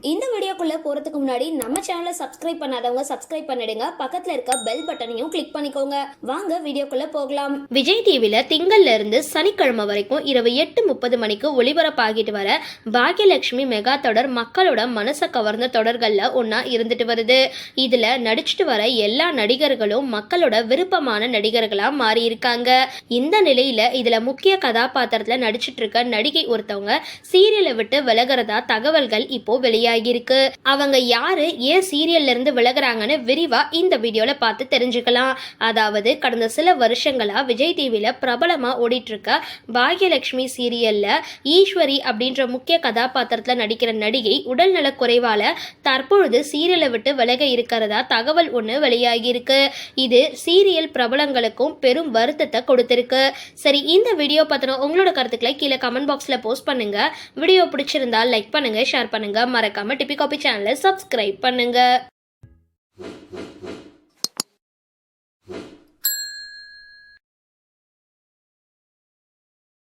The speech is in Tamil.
இந்த வீடியோக்குள்ள போறதுக்கு முன்னாடி நம்ம சேனலை சப்ஸ்கிரைப் பண்ணாதவங்க சப்ஸ்கிரைப் பண்ணிடுங்க. பக்கத்துல இருக்க பெல் பட்டனையும் கிளிக் பண்ணிக்கோங்க. வாங்க வீடியோக்குள்ள போகலாம். விஜய் டிவியில் திங்கள்ல இருந்து சனிக்கிழமை வரைக்கும் இரவு எட்டு முப்பது மணிக்கு ஒளிபரப்பாகிட்டு வர பாக்யலட்சுமி மெகா தொடர் மக்களோட மனசை கவர்ந்த தொடர்கள்ல ஒன்றா இருந்துட்டு வருது. இதில் நடிச்சிட்டு வர எல்லா நடிகர்களும் மக்களோட விருப்பமான நடிகர்களாக மாறி இருக்காங்க இந்த நிலையில் இதில் முக்கிய கதாபாத்திரத்தில் நடிச்சிட்டு இருக்க நடிகை ஒருத்தவங்க சீரியலை விட்டு விலகிறதா தகவல்கள் இப்போ வெளியே வெளியாகியிருக்கு அவங்க யாரு ஏன் சீரியல்ல இருந்து விலகுறாங்கன்னு விரிவா இந்த வீடியோல பார்த்து தெரிஞ்சுக்கலாம். அதாவது கடந்த சில வருஷங்களா விஜய் டிவியில பிரபலமா ஓடிட்டு இருக்க பாக்யலட்சுமி சீரியல்ல ஈஸ்வரி அப்படின்ற முக்கிய கதாபாத்திரத்துல நடிக்கிற நடிகை உடல்நல குறைவால தற்பொழுது சீரியலை விட்டு விலக இருக்கிறதா தகவல் ஒன்று வெளியாகியிருக்கு. இது சீரியல் பிரபலங்களுக்கும் பெரும் வருத்தத்தை கொடுத்திருக்கு. சரி இந்த வீடியோ பத்தின உங்களோட கருத்துக்களை கீழே கமெண்ட் பாக்ஸ்ல போஸ்ட் பண்ணுங்க. வீடியோ பிடிச்சிருந்தா லைக் பண்ணுங்க ஷேர் பண்ணுங்க. மறக்காம டிபி காபி சேனலை சப்ஸ்கிரைப் பண்ணுங்க.